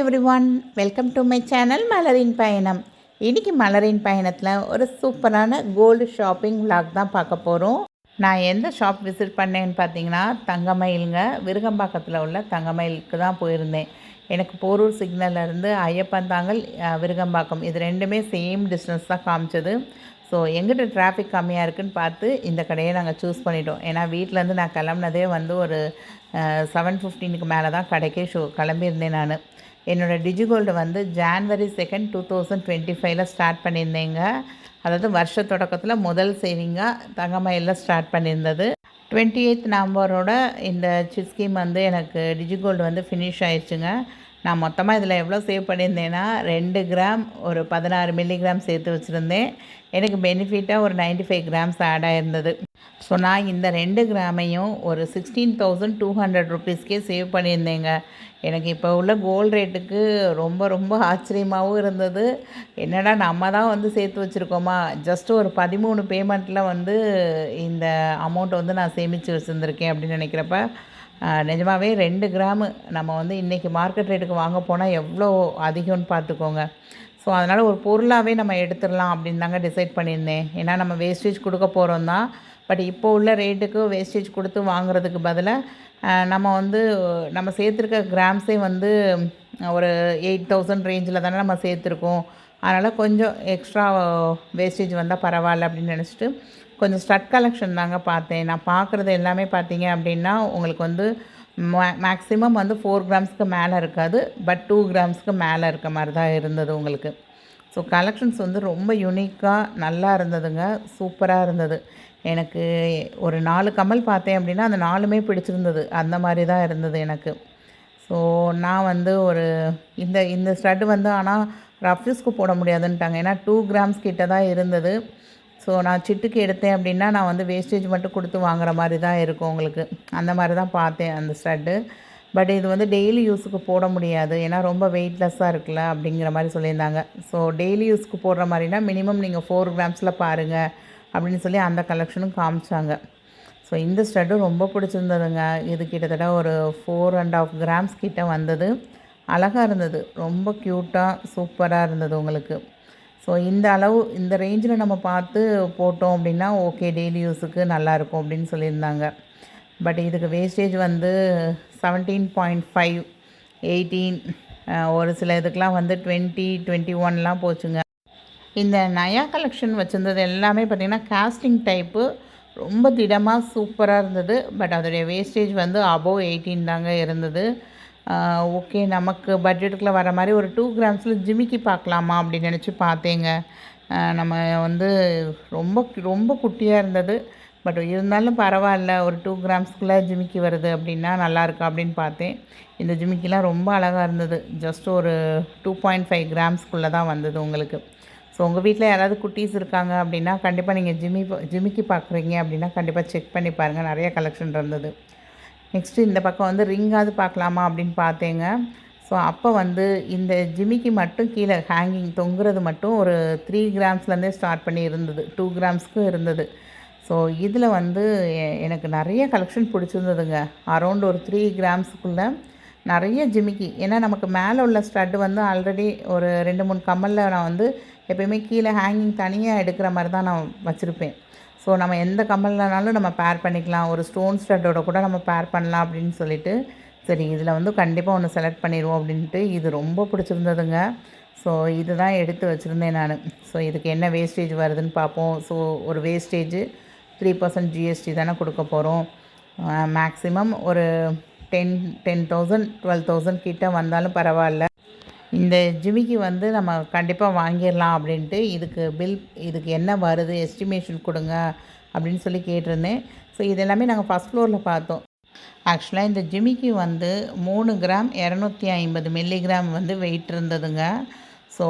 Everyone welcome to my channel மலரின் பயணம் இன்றைக்கி மலரின் பயணத்தில் ஒரு சூப்பரான கோல்டு ஷாப்பிங் விளாக் தான் பார்க்க போகிறோம் நான் எந்த ஷாப் விசிட் பண்ணேன்னு பார்த்தீங்கன்னா தங்கமயிலுங்க விருகம்பாக்கத்தில் உள்ள தங்கமயிலுக்கு தான் போயிருந்தேன். எனக்கு போரூர் சிக்னல்ல இருந்து ஐயப்பந்தாங்கல் விருகம்பாக்கம் இது ரெண்டுமே சேம் டிஸ்டன்ஸ் தான் காமிச்சது. ஸோ எங்கிட்ட டிராஃபிக் கம்மியாக இருக்குன்னு பார்த்து இந்த கடையை நாங்கள் சூஸ் பண்ணிட்டோம். ஏன்னா வீட்டிலேருந்து நான் கிளம்புனதே வந்து ஒரு செவன் ஃபிஃப்டீனுக்கு மேலே தான் கடைக்கே ஷோ கிளம்பியிருந்தேன் நான். என்னோடய டிஜிகோல்டு வந்து January second two thousand twenty ஃபைவ்ல ஸ்டார்ட் பண்ணியிருந்தேங்க. அதாவது வருஷ தொடக்கத்தில் முதல் சேவிங்காக தங்கமயில ஸ்டார்ட் பண்ணியிருந்தது. டுவெண்ட்டி எயித் நவம்பரோட இந்த ஸ்கீம் வந்து எனக்கு டிஜிகோல்டு வந்து ஃபினிஷ் ஆயிடுச்சுங்க நான் மொத்தமாக இதில் எவ்வளோ சேவ் பண்ணியிருந்தேன்னா ரெண்டு கிராம் ஒரு பதினாறு மில்லிகிராம் சேர்த்து வச்சுருந்தேன். எனக்கு பெனிஃபிட்டாக ஒரு 95 ஃபைவ் கிராம்ஸ் ஆட் ஆயிருந்தது. ஸோ நான் இந்த ரெண்டு கிராமையும் ஒரு சிக்ஸ்டீன் தௌசண்ட் டூ ஹண்ட்ரட் ருபீஸ்க்கே சேவ் பண்ணியிருந்தேங்க. எனக்கு இப்போ உள்ள கோல்ட் ரேட்டுக்கு ரொம்ப ரொம்ப ஆச்சரியமாகவும் இருந்தது. என்னடா நம்ம தான் வந்து சேர்த்து வச்சுருக்கோமா? ஜஸ்ட் ஒரு பதிமூணு பேமெண்ட்டில் வந்து இந்த அமௌண்ட் வந்து நான் சேமித்து வச்சுருந்துருக்கேன் அப்படின்னு நினைக்கிறப்ப நிஜமாகவே ரெண்டு கிராமு நம்ம வந்து இன்றைக்கி மார்க்கெட் ரேட்டுக்கு வாங்க போனால் எவ்வளோ அதிகம்னு பார்த்துக்கோங்க. ஸோ அதனால் ஒரு பொருளாகவே நம்ம எடுத்துடலாம் அப்படின்னு தாங்க டிசைட் பண்ணியிருந்தேன். ஏன்னா நம்ம வேஸ்டேஜ் கொடுக்க போகிறோம் தான் பட் இப்போ உள்ள ரேட்டுக்கு வேஸ்டேஜ் கொடுத்து வாங்குறதுக்கு பதிலாக நம்ம வந்து நம்ம சேர்த்துருக்க கிராம்ஸே வந்து ஒரு எயிட் தௌசண்ட் ரேஞ்சில் தானே நம்ம சேர்த்துருக்கோம். அதனால் கொஞ்சம் எக்ஸ்ட்ரா வேஸ்டேஜ் வந்தால் பரவாயில்ல அப்படின்னு நினச்சிட்டு கொஞ்சம் ஸ்டட் கலெக்ஷன் தாங்க பார்த்தேன். நான் பார்க்குறது எல்லாமே பார்த்தீங்க அப்படின்னா உங்களுக்கு வந்து மேக்ஸிமம் வந்து ஃபோர் கிராம்ஸ்க்கு மேலே இருக்காது பட் டூ கிராம்ஸ்க்கு மேலே இருக்க மாதிரி தான் இருந்தது உங்களுக்கு. ஸோ கலெக்ஷன்ஸ் வந்து ரொம்ப யூனிக்காக நல்லா இருந்ததுங்க. சூப்பராக இருந்தது. எனக்கு ஒரு நாலு கமல் பார்த்தேன் அப்படின்னா அந்த நாலுமே பிடிச்சிருந்தது. அந்த மாதிரி தான் இருந்தது எனக்கு. ஸோ நான் வந்து ஒரு இந்த இந்த ஸ்டட் வந்து ஆனால் ரஃப்யூஸ்க்கு போட முடியாதுன்ட்டாங்க. ஏன்னா டூ கிராம்ஸ் கிட்ட தான் இருந்தது. ஸோ நான் சிட்டுக்கு எடுத்தேன் அப்படின்னா நான் வந்து வேஸ்டேஜ் மட்டும் கொடுத்து வாங்குற மாதிரி தான் இருக்கும் உங்களுக்கு. அந்த மாதிரி தான் பார்த்தேன் அந்த ஸ்டட்டு பட் இது வந்து டெய்லி யூஸுக்கு போட முடியாது. ஏன்னா ரொம்ப வெயிட்லெஸ்ஸாக இருக்குல்ல அப்படிங்கிற மாதிரி சொல்லியிருந்தாங்க. ஸோ டெய்லி யூஸ்க்கு போடுற மாதிரினா மினிமம் நீங்கள் ஃபோர் கிராம்ஸில் பாருங்கள் அப்படின்னு சொல்லி அந்த கலெக்ஷனும் காமிச்சாங்க. ஸோ இந்த ஸ்டட்டும் ரொம்ப பிடிச்சிருந்ததுங்க. இது கிட்டத்தட்ட ஒரு ஃபோர் அண்ட் ஆஃப் கிராம்ஸ் கிட்ட வந்தது. அழகாக இருந்தது. ரொம்ப க்யூட்டாக சூப்பராக இருந்தது உங்களுக்கு. ஸோ இந்த அளவு இந்த ரேஞ்சில் நம்ம பார்த்து போட்டோம் அப்படின்னா ஓகே டெய்லி யூஸுக்கு நல்லாயிருக்கும் அப்படின்னு சொல்லியிருந்தாங்க. பட் இதுக்கு வேஸ்டேஜ் வந்து செவன்டீன் பாயிண்ட் ஃபைவ் எயிட்டீன் ஒரு சில இதுக்கெலாம் வந்து டுவெண்ட்டி டுவெண்ட்டி ஒன்லாம் போச்சுங்க. இந்த நயா கலெக்ஷன் வச்சுருந்தது எல்லாமே பார்த்திங்கன்னா காஸ்டிங் டைப்பு ரொம்ப திடமாக சூப்பராக இருந்தது. பட் அதோடைய வேஸ்டேஜ் வந்து அபோவ் எயிட்டீன் தாங்க இருந்தது. ஓகே நமக்கு பட்ஜெட்டுக்குள்ளே வர மாதிரி ஒரு டூ கிராம்ஸில் ஜிமிக்கி பார்க்கலாமா அப்படின்னு நினச்சி பார்த்தேங்க. நம்ம வந்து ரொம்ப ரொம்ப குட்டியாக இருந்தது. பட் இருந்தாலும் பரவாயில்ல ஒரு டூ கிராம்ஸ்க்குள்ளே ஜிமிக்கி வருது அப்படின்னா நல்லா அப்படின்னு பார்த்தேன். இந்த ஜிமிக்கிலாம் ரொம்ப அழகாக இருந்தது. ஜஸ்ட் ஒரு டூ பாயிண்ட் ஃபைவ் கிராம்ஸ்க்குள்ளே தான் வந்தது உங்களுக்கு. ஸோ உங்கள் வீட்டில் யாராவது குட்டீஸ் இருக்காங்க அப்படின்னா கண்டிப்பாக நீங்கள் ஜிம்மி ஜிமிக்கி பார்க்குறீங்க அப்படின்னா கண்டிப்பாக செக் பண்ணி பாருங்கள் நிறைய கலெக்ஷன் இருந்தது. நெக்ஸ்ட்டு இந்த பக்கம் வந்து ரிங்காவது பார்க்கலாமா அப்படின்னு பார்த்தேங்க. ஸோ அப்போ வந்து இந்த ஜிமிக்கி மட்டும் கீழே ஹேங்கிங் தொங்குறது மட்டும் ஒரு த்ரீ கிராம்ஸ்லேருந்தே ஸ்டார்ட் பண்ணி இருந்தது. டூ கிராம்ஸ்க்கும் இருந்தது. ஸோ இதில் வந்து எ- எனக்கு நிறைய கலெக்ஷன் பிடிச்சிருந்ததுங்க. அரௌண்ட் ஒரு த்ரீ கிராம்ஸுக்குள்ளே நிறைய ஜிமிக்கி. ஏன்னா நமக்கு மேலே உள்ள ஸ்டட்டு வந்து ஆல்ரெடி ஒரு ரெண்டு மூணு கம்மலில் நான் வந்து எப்பயுமே கீழே ஹேங்கிங் தனியாக எடுக்கிற மாதிரி தான் நான் வச்சுருப்பேன். ஸோ நம்ம எந்த கம்மல்னாலும் நம்ம பேர் பண்ணிக்கலாம். ஒரு ஸ்டோன் ஸ்டட்டோட கூட நம்ம பேர் பண்ணலாம் அப்படின்னு சொல்லிட்டு சரி இதில் வந்து கண்டிப்பாக ஒன்று செலக்ட் பண்ணிடுவோம் அப்படின்ட்டு இது ரொம்ப பிடிச்சிருந்ததுங்க. ஸோ இதுதான் எடுத்து வச்சுருந்தேன் நான். ஸோ இதுக்கு என்ன வேஸ்டேஜ் வருதுன்னு பார்ப்போம். ஸோ ஒரு வேஸ்டேஜ் த்ரீ பர்சன்ட் ஜிஎஸ்டி தானே கொடுக்க போகிறோம் மேக்ஸிமம் ஒரு ten ten thousand twelve thousand கிட்ட வந்தாலும் பரவாயில்ல. இந்த ஜிமிக்கு வந்து நம்ம கண்டிப்பாக வாங்கிடலாம் அப்படின்ட்டு இதுக்கு பில் இதுக்கு என்ன வருது எஸ்டிமேஷன் கொடுங்க அப்படின்னு சொல்லி கேட்டிருந்தேன். ஸோ இது எல்லாமே நாங்கள் ஃபஸ்ட் ஃப்ளோரில் பார்த்தோம். ஆக்சுவலாக இந்த ஜிமிக்கி வந்து மூணு கிராம் இரநூத்தி ஐம்பது மில்லிகிராம் வந்து வெயிட் இருந்ததுங்க. ஸோ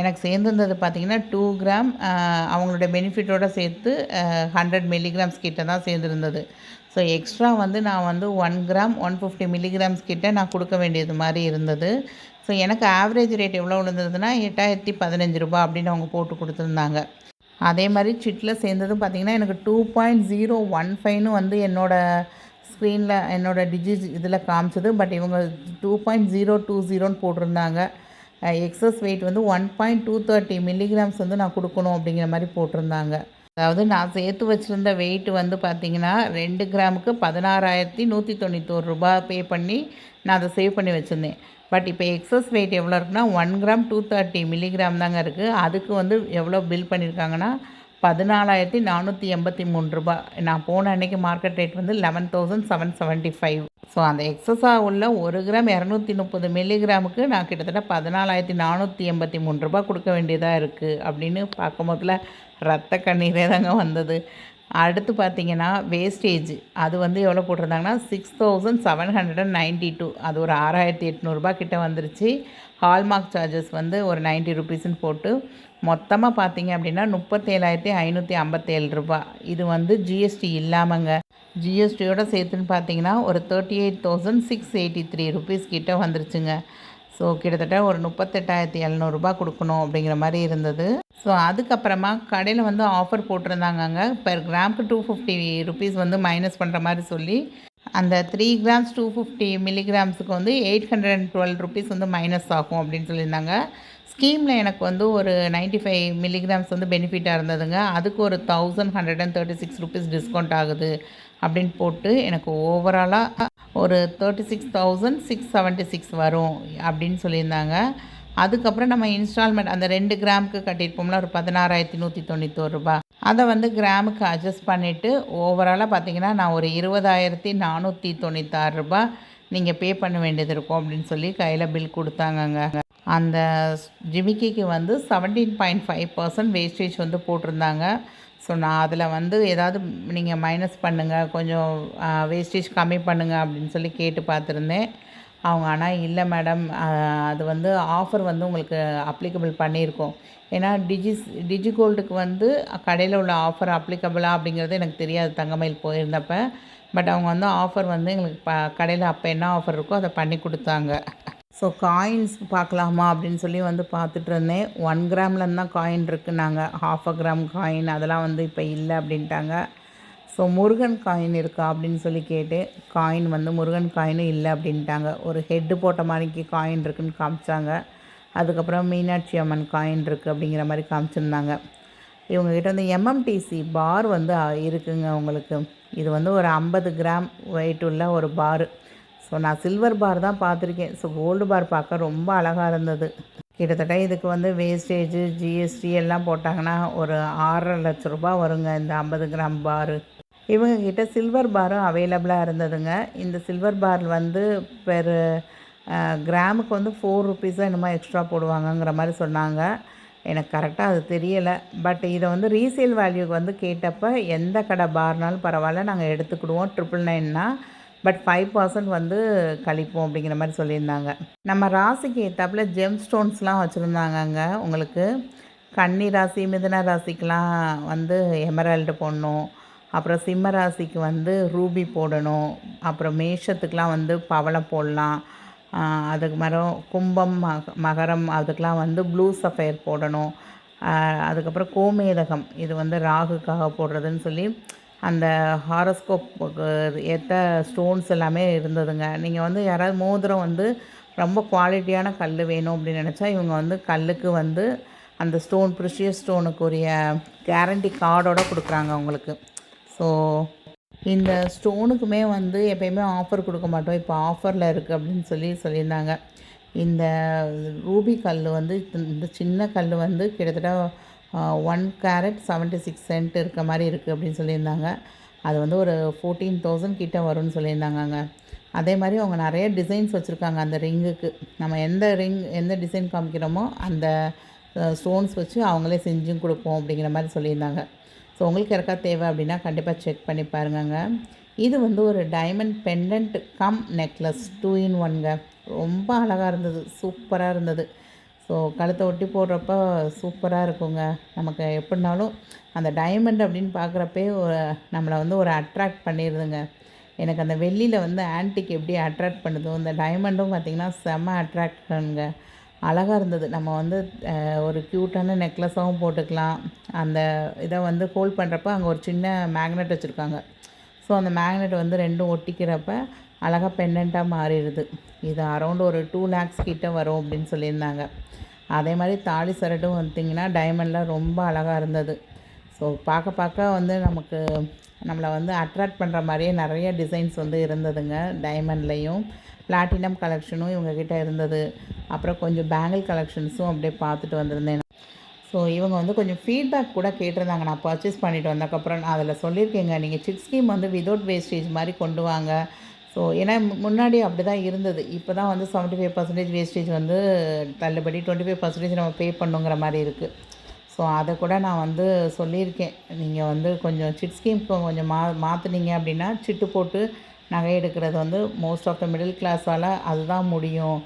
எனக்கு சேர்ந்துருந்தது பார்த்தீங்கன்னா டூ கிராம் அவங்களோட பெனிஃபிட்டோடு சேர்த்து ஹண்ட்ரட் மில்லிகிராம்ஸ் கிட்ட தான் சேர்ந்துருந்தது. ஸோ எக்ஸ்ட்ரா வந்து நான் வந்து one gram one fifty milligrams கிட்ட நான் கொடுக்க வேண்டியது மாதிரி இருந்தது. ஸோ எனக்கு ஆவரேஜ் ரேட் எவ்வளோ விழுந்ததுன்னா எட்டாயிரத்தி பதினஞ்சு ரூபாய் அப்படின்னு அவங்க போட்டு கொடுத்துருந்தாங்க. அதே மாதிரி சிட்டில் சேர்ந்ததும் பார்த்தீங்கன்னா எனக்கு டூ பாயிண்ட் ஜீரோ ஒன் ஃபைவ்னு வந்து என்னோடய ஸ்க்ரீனில் என்னோட டிஜிட் இதில் காமிச்சது. பட் இவங்க டூ பாயிண்ட் ஜீரோ டூ ஜீரோன்னு போட்டிருந்தாங்க. எக்ஸஸ் வெயிட் வந்து one point two thirty milligrams வந்து நான் கொடுக்கணும் அப்படிங்கிற மாதிரி போட்டிருந்தாங்க. அதாவது நான் சேர்த்து வச்சுருந்த வெயிட் வந்து பார்த்திங்கன்னா ரெண்டு கிராமுக்கு பதினாறாயிரத்தி நூற்றி தொண்ணூத்தோரு ரூபா பே பண்ணி நான் அதை சேவ் பண்ணி வச்சுருந்தேன். பட் இப்போ எக்ஸஸ் வெயிட் எவ்வளோ இருக்குன்னா one gram two thirty milligram தாங்க இருக்குது அதுக்கு வந்து எவ்வளோ பில் பண்ணியிருக்காங்கன்னா பதினாலாயிரத்தி நானூற்றி எண்பத்தி மூணு ரூபாய் நான் போன அன்றைக்கி மார்க்கெட் ரேட் வந்து eleven thousand seven seventy five so அந்த எக்ஸஸாக உள்ள ஒரு கிராம் இரநூத்தி முப்பது மில்லிகிராமுக்கு நான் கிட்டத்தட்ட பதினாலாயிரத்தி நானூற்றி எண்பத்தி மூணு ரூபா கொடுக்க வேண்டியதாக இருக்குது அப்படின்னு பார்க்கும் போதில் ரத்த கண்ணீரே தாங்க வந்தது. அடுத்து பார்த்தீங்கன்னா வேஸ்டேஜ் அது வந்து எவ்வளோ போட்டிருந்தாங்கன்னா six thousand seven hundred and ninety two அது ஒரு ஆறாயிரத்தி எட்நூறுபா கிட்ட வந்துருச்சு. ஹால்மார்க் சார்ஜஸ் வந்து ஒரு நைன்ட்டி ருபீஸ்ன்னு போட்டு மொத்தமாக பார்த்தீங்க அப்படின்னா முப்பத்தேழாயிரத்தி ஐநூற்றி ஐம்பத்தேழு ரூபா. இது வந்து ஜிஎஸ்டி இல்லாமங்க. ஜிஎஸ்டியோட சேர்த்துன்னு பார்த்தீங்கன்னா ஒரு thirty eight thousand six eighty three rupees கிட்ட வந்துருச்சுங்க. ஸோ கிட்டத்தட்ட ஒரு முப்பத்தெட்டாயிரத்தி எழுநூறுபா கொடுக்கணும் அப்படிங்கிற மாதிரி இருந்தது. ஸோ அதுக்கப்புறமா கடையில் வந்து ஆஃபர் போட்டிருந்தாங்கங்க. பெர் கிராமுக்கு டூ ஃபிஃப்டி ருபீஸ் வந்து மைனஸ் பண்ணுற மாதிரி சொல்லி அந்த த்ரீ கிராம்ஸ் டூ ஃபிஃப்டி மில்லிகிராம்ஸுக்கு வந்து eight hundred and twelve rupees வந்து மைனஸ் ஆகும் அப்படின்னு சொல்லியிருந்தாங்க. ஸ்கீமில் எனக்கு வந்து ஒரு நைன்ட்டி ஃபைவ் மில்லிகிராம்ஸ் வந்து பெனிஃபிட்டாக இருந்ததுங்க. அதுக்கு ஒரு thousand hundred and thirty six rupees discount ஆகுது. அப்படின்னு போட்டு எனக்கு ஓவராலாக ஒரு thirty six thousand six seventy six வரும் அப்படின்னு சொல்லியிருந்தாங்க. அதுக்கப்புறம் நம்ம இன்ஸ்டால்மெண்ட் அந்த ரெண்டு கிராமுக்கு கட்டியிருப்போம்ல ஒரு பதினாறாயிரத்தி நூற்றி தொண்ணூத்தோரு ரூபா. அதை வந்து கிராமுக்கு அட்ஜஸ்ட் பண்ணிவிட்டு ஓவராலாக பார்த்தீங்கன்னா நான் ஒரு இருபதாயிரத்தி நானூற்றி தொண்ணூத்தாறு ரூபா நீங்கள் பே பண்ண வேண்டியது இருக்கும் அப்படின்னு சொல்லி கையில் பில் கொடுத்தாங்கங்க. அந்த ஜிமிக்கிக்கு வந்து seventeen point five percent wastage வந்து போட்டிருந்தாங்க. ஸோ நான் அதில் வந்து ஏதாவது நீங்கள் மைனஸ் பண்ணுங்கள் கொஞ்சம் வேஸ்டேஜ் கம்மி பண்ணுங்கள் அப்படின்னு சொல்லி கேட்டு பார்த்துருந்தேன். அவங்க ஆனால் இல்லை மேடம் அது வந்து ஆஃபர் வந்து உங்களுக்கு அப்ளிகபிள் பண்ணியிருக்கோம். ஏன்னா டிஜிஸ் டிஜி கோல்டுக்கு வந்து கடையில் உள்ள ஆஃபர் அப்ளிகபிளா அப்படிங்கிறது எனக்கு தெரியாது தங்கமயில் போயிருந்தப்ப. பட் அவங்க வந்து ஆஃபர் வந்து எங்களுக்கு ப கடையில் அப்போ என்ன ஆஃபர் இருக்கோ அதை பண்ணி கொடுத்தாங்க. ஸோ காயின்ஸ் பார்க்கலாமா அப்படின்னு சொல்லி வந்து பார்த்துட்டு இருந்தேன். ஒன் கிராம்லேருந்து தான் காயின் இருக்குன்னாங்க ஹாஃப் அ கிராம் காயின் அதெல்லாம் வந்து இப்போ இல்லை அப்படின்ட்டாங்க. ஸோ முருகன் காயின் இருக்கா அப்படின்னு சொல்லி கேட்டு காயின் வந்து முருகன் காயினும் இல்லை அப்படின்ட்டாங்க. ஒரு ஹெட்டு போட்ட மாதிரிக்கு காயின் இருக்குன்னு காமிச்சாங்க. அதுக்கப்புறம் மீனாட்சி அம்மன் காயின் இருக்குது அப்படிங்கிற மாதிரி காமிச்சிருந்தாங்க. இவங்ககிட்ட வந்து எம்எம்டிசி பார் வந்து இருக்குங்க உங்களுக்கு. இது வந்து ஒரு ஐம்பது கிராம் வெயிட் உள்ள ஒரு பாரு ஸோ நான் சில்வர் பார் தான் பார்த்துருக்கேன். ஸோ கோல்டு பார் பார்க்க ரொம்ப அழகாக இருந்தது. கிட்டத்தட்ட இதுக்கு வந்து வேஸ்டேஜு ஜிஎஸ்டி எல்லாம் போட்டாங்கன்னா ஒரு ஆறரை லட்ச ரூபா வருங்க இந்த ஐம்பது கிராம் பாரு இவங்கக்கிட்ட சில்வர் பாரும் அவைலபிளாக இருந்ததுங்க. இந்த சில்வர் பார் வந்து பெர் கிராமுக்கு வந்து ஃபோர் ருபீஸாக என்னமோ எக்ஸ்ட்ரா போடுவாங்கங்கிற மாதிரி சொன்னாங்க. எனக்கு கரெக்டாக அது தெரியலை. பட் இதை வந்து ரீசேல் வேல்யூக்கு வந்து கேட்டப்போ எந்த கடை பார்னாலும் பரவாயில்ல. நாங்கள் எடுத்துக்கிடுவோம். ட்ரிபிள் நைன்னா பட் ஃபைவ் பர்சன்ட் வந்து கழிப்போம் அப்படிங்கிற மாதிரி சொல்லியிருந்தாங்க. நம்ம ராசிக்கு ஏற்றாப்புல ஜெம் ஸ்டோன்ஸ்லாம் வச்சுருந்தாங்கங்க. உங்களுக்கு கன்னி ராசி மிதன ராசிக்கெலாம் வந்து எமரால்டு போடணும். அப்புறம் சிம்ம ராசிக்கு வந்து ரூபி போடணும். அப்புறம் மேஷத்துக்கெலாம் வந்து பவளம் போடலாம். அதுக்கு மரம் கும்பம் மக மகரம் அதுக்கெலாம் வந்து ப்ளூ சஃபயர் போடணும். அதுக்கப்புறம் கோமேதகம். இது வந்து ராகுக்காக போடுறதுன்னு சொல்லி அந்த ஹாரோஸ்கோப்புக்கு ஏற்ற ஸ்டோன்ஸ் எல்லாமே இருந்ததுங்க. நீங்கள் வந்து யாராவது மோதிரம் வந்து ரொம்ப குவாலிட்டியான கல் வேணும் அப்படின்னு நினச்சா இவங்க வந்து கல்லுக்கு வந்து அந்த ஸ்டோன் ப்ரிஷியஸ் ஸ்டோனுக்குரிய கேரண்டி கார்டோடு கொடுக்குறாங்க அவங்களுக்கு. ஸோ இந்த ஸ்டோனுக்குமே வந்து எப்பயுமே ஆஃபர் கொடுக்க மாட்டோம். இப்போ ஆஃபரில் இருக்குது அப்படின்னு சொல்லி சொல்லியிருந்தாங்க. இந்த ரூபி கல் வந்து இந்த சின்ன கல் வந்து கிட்டத்தட்ட one carat seventy six cent இருக்க மாதிரி இருக்குது அப்படின்னு சொல்லியிருந்தாங்க. அது வந்து ஒரு ஃபோர்டீன் தௌசண்ட் கிட்டே வரும்னு சொல்லியிருந்தாங்கங்க. அதே மாதிரி அவங்க நிறைய டிசைன்ஸ் வச்சுருக்காங்க அந்த ரிங்குக்கு. நம்ம எந்த ரிங் எந்த டிசைன் காமிக்கிறோமோ அந்த ஸ்டோன்ஸ் வச்சு அவங்களே செஞ்சும் கொடுப்போம் அப்படிங்கிற மாதிரி சொல்லியிருந்தாங்க. ஸோ உங்களுக்கு யாருக்கா தேவை அப்படின்னா கண்டிப்பாக செக் பண்ணி பாருங்கங்க. இது வந்து ஒரு diamond pendant cum necklace two in ஒன்ங்க ரொம்ப அழகாக இருந்தது சூப்பராக இருந்தது. ஸோ கழுத்தை ஒட்டி போடுறப்ப சூப்பராக இருக்குங்க. நமக்கு எப்படினாலும் அந்த டைமண்ட் அப்படின்னு பார்க்குறப்பே ஒரு நம்மளை வந்து ஒரு அட்ராக்ட் பண்ணிடுதுங்க எனக்கு அந்த வெள்ளியில் வந்து ஆன்டிக் எப்படி அட்ராக்ட் பண்ணுதோ இந்த டைமண்டும் பார்த்திங்கன்னா செம்ம அட்ராக்ட் பண்ணுங்க. அழகாக இருந்தது. நம்ம வந்து ஒரு க்யூட்டான நெக்லஸாகவும் போட்டுக்கலாம். அந்த இதை வந்து ஹோல்ட் பண்ணுறப்ப அங்கே ஒரு சின்ன மேக்னெட் வச்சுருக்காங்க. ஸோ அந்த மேக்னெட் வந்து ரெண்டும் ஒட்டிக்கிறப்ப அழகாக பெண்டண்ட்டாக மாறிடுது. இது அரௌண்ட் ஒரு டூ லேக்ஸ் கிட்டே வரும் அப்படின்னு சொல்லியிருந்தாங்க. அதே மாதிரி தாலி சரடும் வந்துட்டிங்கன்னா டைமண்டில் ரொம்ப அழகாக இருந்தது. ஸோ பார்க்க பார்க்க வந்து நமக்கு நம்மளை வந்து அட்ராக்ட் பண்ணுற மாதிரியே நிறைய டிசைன்ஸ் வந்து இருந்ததுங்க டைமண்ட்லேயும் பிளாட்டினம் கலெக்ஷனும் இவங்கக்கிட்ட இருந்தது. அப்புறம் கொஞ்சம் பேங்கிள் கலெக்ஷன்ஸும் அப்படியே பார்த்துட்டு வந்திருந்தேன். ஸோ இவங்க வந்து கொஞ்சம் ஃபீட்பேக் கூட கேட்டிருந்தாங்க. நான் பர்ச்சேஸ் பண்ணிட்டு வந்ததுக்கப்புறம் நான் அதில் சொல்லியிருக்கேங்க. நீங்கள் சிட் ஸ்கீம் வந்து விதவுட் வேஸ்டேஜ் மாதிரி கொண்டு வாங்க. ஸோ ஏன்னா முன்னாடி அப்படி தான் இருந்தது. இப்போ தான் வந்து செவன்ட்டி ஃபைவ் பர்சன்டேஜ் வேஸ்டேஜ் வந்து தள்ளுபடி டுவெண்ட்டி ஃபைவ் பர்சன்டேஜ் நம்ம பே பண்ணுங்கிற மாதிரி இருக்குது ஸோ அதை கூட நான் வந்து சொல்லியிருக்கேன். நீங்கள் வந்து கொஞ்சம் சிட் ஸ்கீம் கொஞ்சம் மா மாற்றுனீங்க அப்படின்னா சிட்டு போட்டு நகை எடுக்கிறது வந்து மோஸ்ட் ஆஃப் த மிடில் கிளாஸால் அதுதான் முடியும்.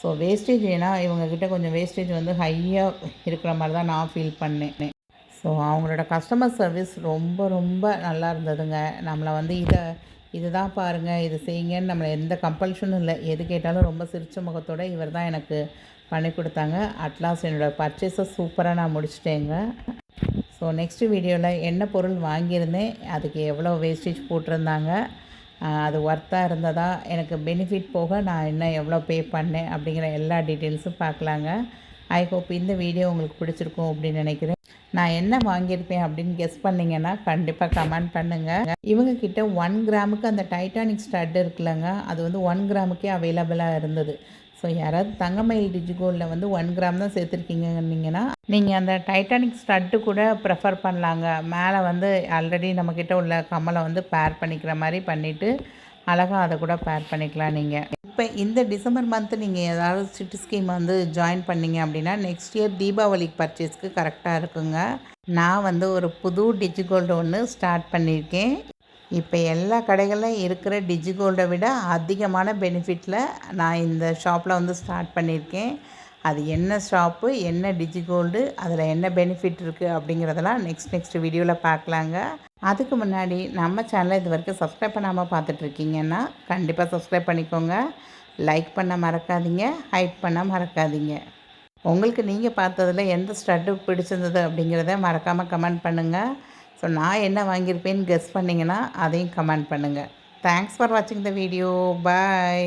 ஸோ வேஸ்டேஜ் ஏன்னா இவங்கக்கிட்ட கொஞ்சம் வேஸ்டேஜ் வந்து ஹையாக இருக்கிற மாதிரி தான் நான் ஃபீல் பண்ணேன். ஸோ அவங்களோட கஸ்டமர் சர்வீஸ் ரொம்ப ரொம்ப நல்லா இருந்ததுங்க. நம்மளை வந்து இதை இதுதான் பாருங்கள் இது செய்யுங்கன்னு நம்மளை எந்த கம்பல்ஷனும் இல்லை. எது கேட்டாலும் ரொம்ப சிரிச்ச முகத்தோடு இவர் தான் எனக்கு பண்ணி கொடுத்தாங்க. அட்லாஸ் என்னோடய பர்ச்சேஸை சூப்பராக நான் முடிச்சிட்டேங்க. ஸோ நெக்ஸ்ட் வீடியோவில் என்ன பொருள் வாங்கியிருந்தேன் அதுக்கு எவ்வளோ வேஸ்டேஜ் போட்டிருந்தாங்க அது ஒர்த்தாக இருந்ததா? எனக்கு பெனிஃபிட் போக நான் இன்னும் எவ்வளோ பே பண்ணேன் அப்படிங்கிற எல்லா டீட்டெயில்ஸும் பார்க்கலாங்க. ஐ ஹோப் இந்த வீடியோ உங்களுக்கு பிடிச்சிருக்கும் அப்படின்னு நினைக்கிறேன். நான் என்ன வாங்கியிருப்பேன் அப்படின்னு கெஸ் பண்ணிங்கன்னா கண்டிப்பாக கமெண்ட் பண்ணுங்கள் இவங்க கிட்ட ஒன் கிராமுக்கு அந்த டைட்டானிக் ஸ்டட் இருக்குல்லங்க. அது வந்து ஒன் கிராமுக்கே அவைலபிளாக இருந்தது. ஸோ யாராவது தங்கமயில் டிஜிகோல்டில் வந்து ஒன் கிராம் தான் சேர்த்துருக்கீங்கன்னீங்கன்னா நீங்கள் அந்த டைட்டானிக் ஸ்டட்டு கூட ப்ரெஃபர் பண்ணலாங்க. மேலே வந்து ஆல்ரெடி நம்மக்கிட்ட உள்ள கம்மலை வந்து பேர் பண்ணிக்கிற மாதிரி பண்ணிவிட்டு அழகாக அதை கூட பேர் பண்ணிக்கலாம் நீங்கள் இப்போ இந்த டிசம்பர் மந்த்து நீங்கள் ஏதாவது சிட்டி ஸ்கீம் வந்து ஜாயின் பண்ணீங்க அப்படின்னா நெக்ஸ்ட் இயர் தீபாவளி பர்ச்சேஸ்க்கு கரெக்டாக இருக்குங்க. நான் வந்து ஒரு புது டிஜிகோல்டு ஒன்று ஸ்டார்ட் பண்ணியிருக்கேன். இப்போ எல்லா கடைகளிலும் இருக்கிற டிஜி கோல்டை விட அதிகமான பெனிஃபிட்டில் நான் இந்த ஷாப்பில் வந்து ஸ்டார்ட் பண்ணியிருக்கேன். அது என்ன ஷாப்பு என்ன டிஜி கோல்டு அதில் என்ன பெனிஃபிட் இருக்குது அப்படிங்கிறதெல்லாம் நெக்ஸ்ட் நெக்ஸ்ட் வீடியோவில் பார்க்கலாங்க. அதுக்கு முன்னாடி நம்ம சேனலை இது வரைக்கும் சப்ஸ்கிரைப் பண்ணாமல் பார்த்துட்ருக்கீங்கன்னா கண்டிப்பாக சப்ஸ்கிரைப் பண்ணிக்கோங்க. லைக் பண்ண மறக்காதீங்க ஹைப் பண்ண மறக்காதீங்க. உங்களுக்கு நீங்கள் பார்த்ததுல எந்த ஸ்டட்டு பிடிச்சிருந்தது அப்படிங்கிறத மறக்காமல் கமெண்ட் பண்ணுங்கள் ஸோ நான் என்ன வாங்கியிருப்பேன்னு கெஸ் பண்ணிங்கன்னா அதையும் கமெண்ட் பண்ணுங்கள் தேங்க்ஸ் ஃபார் வாட்சிங் த வீடியோ பாய்